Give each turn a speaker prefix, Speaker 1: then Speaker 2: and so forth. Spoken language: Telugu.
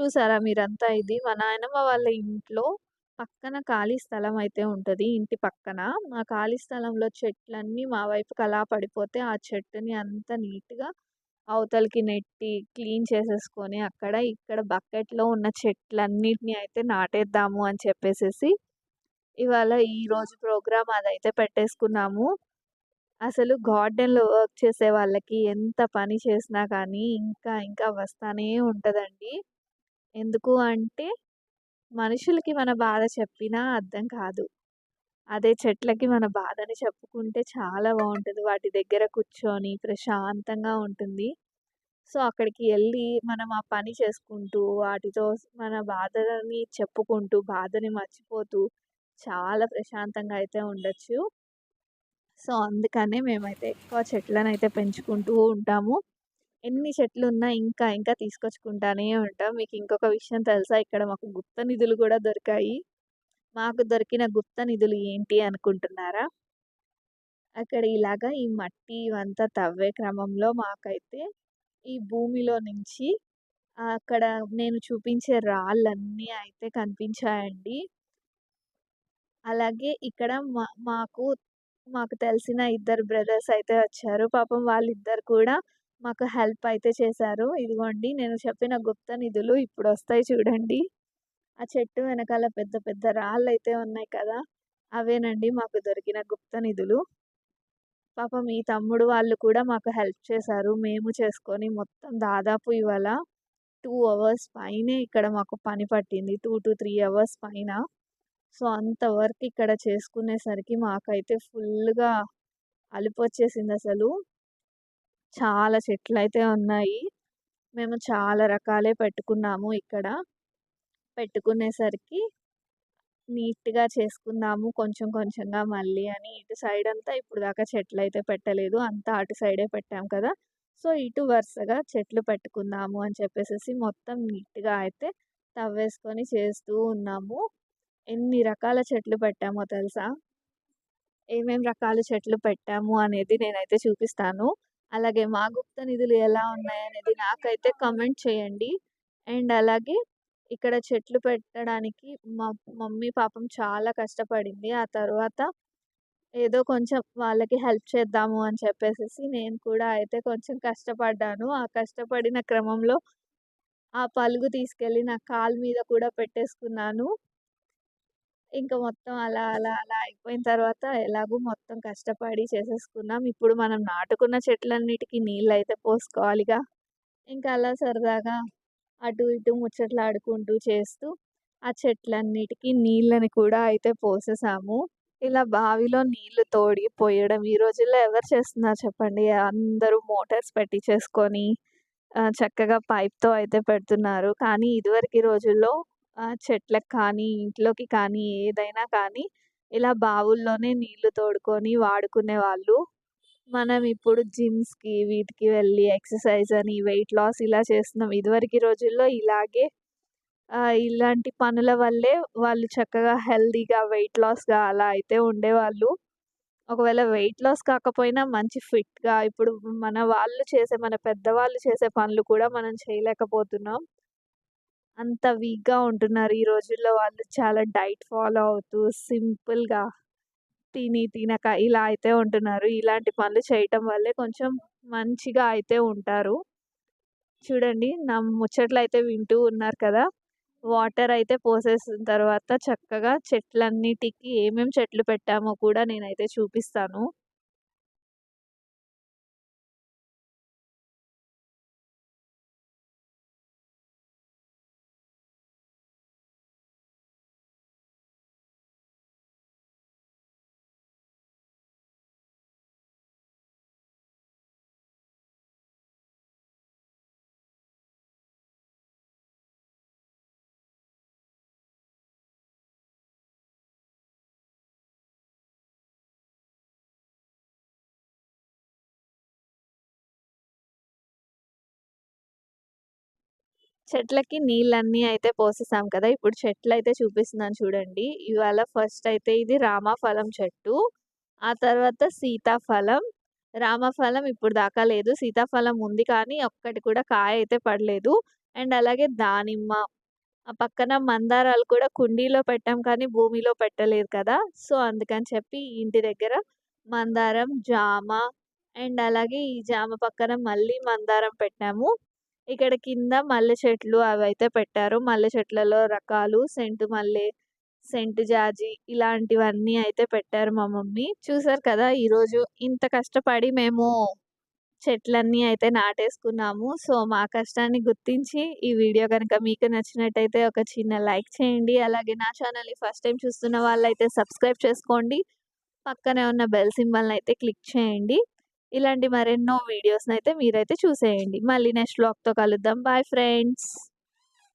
Speaker 1: చూసారా మీరంతా ఇది మా నాయనమ్మ వాళ్ళ ఇంట్లో పక్కన ఖాళీ స్థలం అయితే ఉంటుంది ఇంటి పక్కన. ఆ ఖాళీ స్థలంలో చెట్లన్నీ మా వైపుకి అలా పడిపోతే ఆ చెట్టుని అంత నీట్‌గా అవతలకి నెట్టి క్లీన్ చేసేసుకొని అక్కడ ఇక్కడ బకెట్‌లో ఉన్న చెట్లన్నిటిని అయితే నాటేద్దాము అని చెప్పేసేసి ఇవాళ ఈరోజు ప్రోగ్రామ్ అదైతే పెట్టేసుకున్నాము. అసలు గార్డెన్‌లో వర్క్ చేసే వాళ్ళకి ఎంత పని చేసినా కానీ ఇంకా ఇంకా వస్తానే ఉంటుందండి ఎందుకు అంటే మనుషులకి మన బాధ చెప్పినా అర్థం కాదు. అదే చెట్లకి మన బాధని చెప్పుకుంటే చాలా బాగుంటుంది వాటి దగ్గర కూర్చొని ప్రశాంతంగా ఉంటుంది. సో, అక్కడికి వెళ్ళి మనం ఆ పని చేసుకుంటూ వాటితో మన బాధని చెప్పుకుంటూ, బాధని మర్చిపోతూ చాలా ప్రశాంతంగా అయితే ఉండొచ్చు. సో, అందుకనే మేమైతే ఎక్కువ చెట్లనైతే పెంచుకుంటూ ఉంటాము. ఎన్ని చెట్లున్నా ఇంకా ఇంకా తీసుకొచ్చుకుంటానే ఉంటాం. మీకు ఇంకొక విషయం తెలుసా? ఇక్కడ మాకు గుప్త నిధులు కూడా దొరికాయి. మాకు దొరికిన గుప్త నిధులు ఏంటి అనుకుంటున్నారా? అక్కడ ఇలాగా ఈ మట్టి ఇవంతా తవ్వే క్రమంలో మాకైతే ఈ భూమిలో నుంచి అక్కడ నేను చూపించే రాళ్ళన్నీ అయితే కనిపించాయండి. అలాగే ఇక్కడ మా మాకు మాకు తెలిసిన ఇద్దరు బ్రదర్స్ అయితే వచ్చారు. పాపం వాళ్ళిద్దరు కూడా మాకు హెల్ప్ అయితే చేశారు. ఇదిగోండి నేను చెప్పిన గుప్త నిధులు ఇప్పుడు వస్తాయి చూడండి. ఆ చెట్టు వెనకాల పెద్ద పెద్ద రాళ్ళు అయితే ఉన్నాయి కదా! అవేనండి మాకు దొరికిన గుప్త నిధులు. పాపం ఈ తమ్ముడు వాళ్ళు కూడా మాకు హెల్ప్ చేశారు. మేము చేసుకొని మొత్తం దాదాపు ఇవాళ టూ అవర్స్ పైనే ఇక్కడ మాకు పని పట్టింది. 2-3 అవర్స్ పైన. సో, అంత వర్క్ ఇక్కడ చేసుకునేసరికి మాకైతే ఫుల్‌గా అలుపొచ్చేసిందసలు. చాలా చెట్లయితే ఉన్నాయి. మేము చాలా రకాలే పెట్టుకున్నాము ఇక్కడ. పెట్టుకునేసరికి నీట్‌గా చేసుకుందాము కొంచెం కొంచెంగా మళ్ళీ అని ఇటు సైడ్ అంతా ఇప్పుడు దాకా చెట్లయితే పెట్టలేదు. అంతా అటు సైడే పెట్టాం కదా! సో, ఇటు వరుసగా చెట్లు పెట్టుకుందాము అని చెప్పేసేసి మొత్తం నీట్‌గా అయితే తవ్వేసుకొని చేస్తూ ఉన్నాము. ఎన్ని రకాల చెట్లు పెట్టామో తెలుసా? ఏమేమి రకాల చెట్లు పెట్టాము అనేది నేనైతే చూపిస్తాను. అలాగే మా గుప్త నిధులు ఎలా ఉన్నాయనేది నాకైతే కమెంట్ చేయండి. అండ్ అలాగే ఇక్కడ చెట్లు పెట్టడానికి మా మమ్మీ పాపం చాలా కష్టపడింది. ఆ తర్వాత ఏదో కొంచెం వాళ్ళకి హెల్ప్ చేద్దాము అని చెప్పేసి నేను కూడా అయితే కొంచెం కష్టపడ్డాను. ఆ కష్టపడిన క్రమంలో ఆ పలుగు తీసుకెళ్ళి నా కాలు మీద కూడా పెట్టేసుకున్నాను. ఇంకా మొత్తం అలా అలా అలా అయిపోయిన తర్వాత ఎలాగో మొత్తం కష్టపడి చేసేసుకున్నాం. ఇప్పుడు మనం నాటుకున్న చెట్లన్నిటికి అయితే పోసుకోవాలిగా. ఇంకా అలా సరదాగా అటు ఇటు ముచ్చట్లు ఆడుకుంటూ చేస్తూ ఆ చెట్లన్నిటికి నీళ్ళని కూడా అయితే పోసేసాము. ఇలా బావిలో నీళ్ళు తోడి పోయడం ఈ రోజుల్లో ఎవరు చేస్తున్నారు చెప్పండి? అందరూ మోటార్స్ పెట్టించేసుకొని చేసుకొని చక్కగా పైప్‌తో అయితే పెడుతున్నారు. కానీ ఇదివరకు రోజుల్లో చెట్లకు కానీ, ఇంట్లోకి కానీ ఏదైనా కానీ ఇలా బావుల్లోనే నీళ్ళు తోడుకొని వాడుకునే వాళ్ళు మనం ఇప్పుడు జిమ్స్‌కి వీటికి వెళ్ళి ఎక్సర్సైజ్ అని, వెయిట్ లాస్ ఇలా చేస్తున్నాం. ఇదివరకు రోజుల్లో ఇలాగే ఇలాంటి పనుల వల్లే వాళ్ళు చక్కగా హెల్తీగా, వెయిట్ లాస్‌గా అలా అయితే ఉండేవాళ్ళు. ఒకవేళ వెయిట్ లాస్ కాకపోయినా మంచి ఫిట్‌గా ఇప్పుడు మన వాళ్ళు చేసే మన పెద్దవాళ్ళు చేసే పనులు కూడా మనం చేయలేకపోతున్నాం. అంత వీక్‌గా ఉంటున్నారు ఈ రోజుల్లో వాళ్ళు. చాలా డైట్ ఫాలో అవుతూ సింపుల్‌గా తిని, తినక ఇలా అయితే ఉంటున్నారు. ఇలాంటి పనులు చేయటం వల్లే కొంచెం మంచిగా అయితే ఉంటారు. చూడండి నా ముచ్చట్లు అయితే వింటూ ఉన్నారు కదా! వాటర్ అయితే పోసేసిన తర్వాత చక్కగా చెట్లన్నిటికి ఏమేమి చెట్లు పెట్టామో కూడా నేనైతే చూపిస్తాను. చెట్లకి నీళ్ళన్నీ అయితే పోసేసాం కదా! ఇప్పుడు చెట్లయితే చూపిస్తున్నాను చూడండి. ఇవాళ ఫస్ట్ అయితే ఇది రామఫలం చెట్టు. ఆ తర్వాత సీతాఫలం. రామఫలం ఇప్పుడు దాకా లేదు. సీతాఫలం ఉంది కానీ ఒక్కటి కూడా కాయ అయితే పడలేదు. అండ్ అలాగే దానిమ్మ ఆ పక్కన మందారాలు కూడా కుండీలో పెట్టాం కానీ భూమిలో పెట్టలేదు కదా సో అందుకని చెప్పి ఇంటి దగ్గర మందారం జామ అండ్ అలాగే ఈ జామ పక్కన మళ్ళీ మందారం పెట్టాము ఇక్కడ కింద మల్లె చెట్లు అవి అయితే పెట్టారు. మల్లె చెట్లలో రకాలు సెంటు మల్లె సెంటు జాజి ఇలాంటివన్నీ అయితే పెట్టారు మా మమ్మీ. చూసారు కదా ఈరోజు ఇంత కష్టపడి మేము చెట్లన్నీ అయితే నాటేసుకున్నాము. సో మా కష్టాన్ని గుర్తించి ఈ వీడియో కనుక మీకు నచ్చినట్టయితే ఒక చిన్న లైక్ చేయండి. అలాగే నా ఛానల్ని ఫస్ట్ టైం చూస్తున్న వాళ్ళైతే సబ్స్క్రైబ్ చేసుకోండి. పక్కనే ఉన్న బెల్ సింబల్ని అయితే క్లిక్ చేయండి. ఇలాంటి మరెన్నో వీడియోస్ని అయితే మీరైతే చూసేయండి. మళ్ళీ నెక్స్ట్ బ్లాగ్తో కలుద్దాం. Bye friends